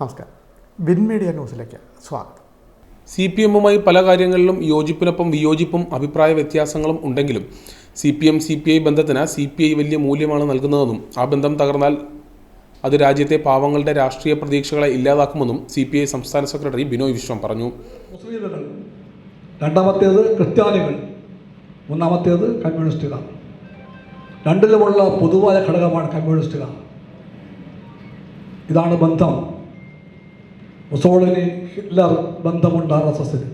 നമസ്കാരം. Win media ന്യൂസിലേക്ക് സ്വാഗതം. സി പി എമ്മുമായി പല കാര്യങ്ങളിലും യോജിപ്പിനൊപ്പം വിയോജിപ്പും അഭിപ്രായ വ്യത്യാസങ്ങളും ഉണ്ടെങ്കിലും C P M C P I ബന്ധത്തിന് സി പി ഐ വലിയ മൂല്യമാണ് നൽകുന്നതെന്നും ആ ബന്ധം തകർന്നാൽ അത് രാജ്യത്തെ പാവങ്ങളുടെ രാഷ്ട്രീയ പ്രതീക്ഷകളെ ഇല്ലാതാക്കുമെന്നും സി പി ഐ സംസ്ഥാന സെക്രട്ടറി ബിനോയ് വിശ്വം പറഞ്ഞു. മുസ്ലിമുകൾ രണ്ടാമത്തേത് ക്രിസ്ത്യാനികൾ. മൂന്നാമത്തേത് കമ്മ്യൂണിസ്റ്റുകാർ രണ്ടിലുമുള്ള പൊതുവായ ഘടകമാണ് കമ്മ്യൂണിസ്റ്റുകാർ ഇതാണ് ബന്ധം. മുസോളിനി ഹിറ്റ്ലർ ബന്ധമുണ്ട് ആർ എസ് എസിന്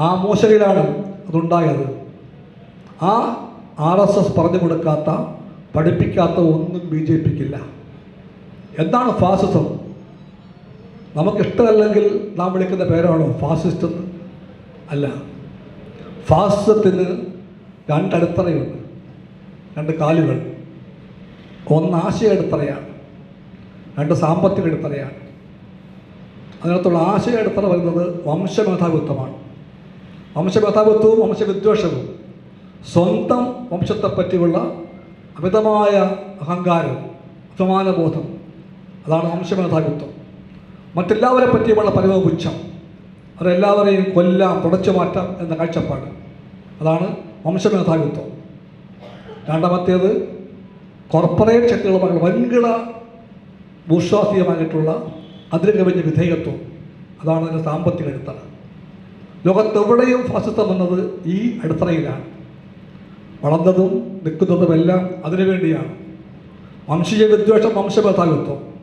ആ മോശയിലാണ് അതുണ്ടായത്. ആ ആർ എസ് എസ് പറഞ്ഞു കൊടുക്കാത്ത പഠിപ്പിക്കാത്ത ഒന്നും ബി ജെ പിക്കില്ല. എന്താണ് ഫാസിസം? നമുക്കിഷ്ടമല്ലെങ്കിൽ നാം വിളിക്കുന്ന പേരാണോ ഫാസിസ്റ്റ്? എന്ന് അല്ല. ഫാസിസത്തിന് രണ്ടടിത്തറയുണ്ട് രണ്ട് കാലുകൾ. ഒന്ന് ആശയ അടിത്തറയാണ്. രണ്ട് സാമ്പത്തിക അടിത്തറയാണ്. അതിനകത്തുള്ള ആശയ അടിത്തറ വരുന്നത് വംശമേധാവിത്വമാണ്. വംശമേധാവിത്വവും വംശവിദ്വേഷവും സ്വന്തം വംശത്തെപ്പറ്റിയുള്ള അമിതമായ അഹങ്കാരം അഭിമാനബോധം അതാണ് വംശമേധാവിത്വം. മറ്റെല്ലാവരെ പറ്റിയുമുള്ള പരമപുച്ഛം അവരെല്ലാവരെയും കൊല്ലാം തുടച്ചു മാറ്റാം എന്ന കാഴ്ചപ്പാട് അതാണ് വംശമേധാവിത്വം. രണ്ടാമത്തേത് കോർപ്പറേറ്റ് ശക്തികളുമായിട്ടുള്ള വൻകിട ഭൂശ്വാസീയമായിട്ടുള്ള അതിന് കവിഞ്ഞ വിധേയത്വം. അതാണ് അതിന്റെ സാമ്പത്തിക അടിത്തറ. ലോകത്തെവിടെയും ഫാസിസം എന്നത് ഈ അടിത്തറയിലാണ്. വളർന്നതും നിൽക്കുന്നതുമെല്ലാം അതിനുവേണ്ടിയാണ് വംശീയ വിദ്വേഷം വംശമേധാവിത്വം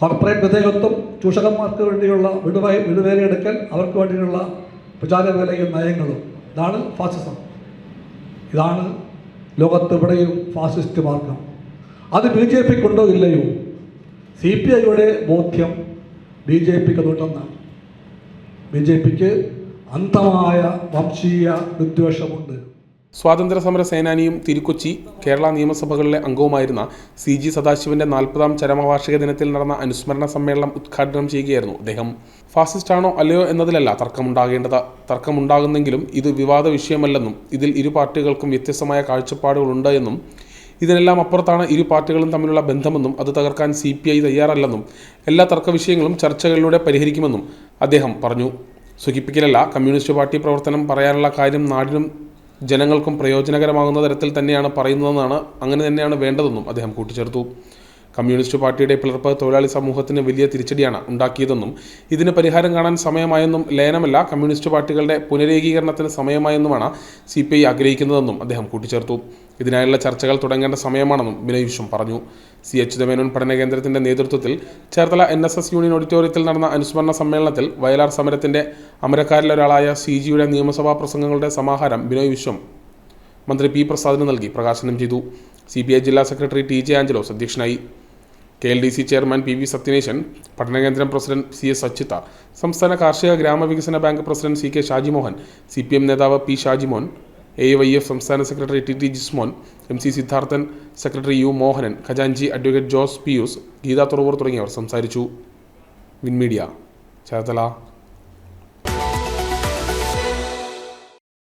കോർപ്പറേറ്റ് വിധേയത്വം ചൂഷകന്മാർക്ക് വേണ്ടിയുള്ള വിടുവായി വിടുവേലയെടുക്കൽ അവർക്ക് വേണ്ടിയുള്ള പ്രചാരവേലയും നയങ്ങളും. ഇതാണ് ഫാസിസം ഇതാണ് ലോകത്തെവിടെയും ഫാസിസ്റ്റ് മാർഗം. അത് ബി ജെ പിക്കുണ്ടോ ഇല്ലയോ? സി പി ഐയുടെ ബോധ്യം ബി ജെ പിക്ക് അതുണ്ടെന്നാണ് ബി ജെ പിക്ക് അന്തമായ വംശീയ വിദ്വേഷമുണ്ട്. സ്വാതന്ത്ര്യ സമര സേനാനിയും തിരുക്കൊച്ചി കേരള നിയമസഭകളിലെ അംഗവുമായിരുന്ന സി ജി സദാശിവന്റെ നാൽപ്പതാം ചരമവാർഷിക ദിനത്തിൽ നടന്ന അനുസ്മരണ സമ്മേളനം ഉദ്ഘാടനം ചെയ്യുകയായിരുന്നു അദ്ദേഹം. ഫാസിസ്റ്റാണോ അല്ലയോ എന്നതിലല്ല തർക്കമുണ്ടാകേണ്ടത്. തർക്കമുണ്ടാകുന്നെങ്കിലും ഇത് വിവാദ വിഷയമല്ലെന്നും ഇതിൽ ഇരു പാർട്ടികൾക്കും വ്യത്യസ്തമായ കാഴ്ചപ്പാടുകളുണ്ട് എന്നും ഇതിനെല്ലാം അപ്പുറത്താണ് ഇരു പാർട്ടികളും തമ്മിലുള്ള ബന്ധമെന്നും അത് തകർക്കാൻ സി പി ഐ തയ്യാറല്ലെന്നും എല്ലാ തർക്ക വിഷയങ്ങളും ചർച്ചകളിലൂടെ പരിഹരിക്കുമെന്നും അദ്ദേഹം പറഞ്ഞു. സുഖിപ്പിക്കലല്ല കമ്മ്യൂണിസ്റ്റ് പാർട്ടി പ്രവർത്തനം പറയാനുള്ള കാര്യം നാടിനും ജനങ്ങൾക്കും പ്രയോജനകരമാകുന്ന തരത്തിൽ തന്നെയാണ് പറയുന്നതെന്നാണ് അങ്ങനെ തന്നെയാണ് വേണ്ടതെന്നും അദ്ദേഹം കൂട്ടിച്ചേർത്തു. കമ്മ്യൂണിസ്റ്റ് പാർട്ടിയുടെ പിളർപ്പ് തൊഴിലാളി സമൂഹത്തിന് വലിയ തിരിച്ചടിയാണ് ഉണ്ടാക്കിയതെന്നും ഇതിന് പരിഹാരം കാണാൻ സമയമായെന്നും ലയനമല്ല കമ്മ്യൂണിസ്റ്റ് പാർട്ടികളുടെ പുനരേകീകരണത്തിന് സമയമായെന്നുമാണ് സി പി ഐ ആഗ്രഹിക്കുന്നതെന്നും അദ്ദേഹം കൂട്ടിച്ചേർത്തു. ഇതിനായുള്ള ചർച്ചകൾ തുടങ്ങേണ്ട സമയമാണെന്നും ബിനോയ് വിശ്വം പറഞ്ഞു. സി എച്ച് ദമേനോൻ പഠന കേന്ദ്രത്തിന്റെ നേതൃത്വത്തിൽ Cherthala N S S union ഓഡിറ്റോറിയത്തിൽ നടന്ന അനുസ്മരണ സമ്മേളനത്തിൽ വയലാർ സമരത്തിന്റെ അമരക്കാരിലൊരാളായ സി ജിയുടെ നിയമസഭാ പ്രസംഗങ്ങളുടെ സമാഹാരം ബിനോയ് വിശ്വം മന്ത്രി പി പ്രസാദിന് നൽകി പ്രകാശനം ചെയ്തു. സി ജില്ലാ സെക്രട്ടറി ടി ജെ ആഞ്ചലോസ് അധ്യക്ഷനായി. K L D C chairman P V Sathyanesan പഠനകേന്ദ്രം president C S Achyuta സംസ്ഥാന കാർഷിക ഗ്രാമവികസന bank president C K Shajimohan C P M നേതാവ് P Shajimon A Y F സംസ്ഥാന secretary T T Jismon M C Sidharthan secretary U Mohanan ഖജാൻജി advocate Jose Pius Geetha Thuravoor തുടങ്ങിയവർ സംസാരിച്ചു. വിൻമീഡിയ ചേർത്തല.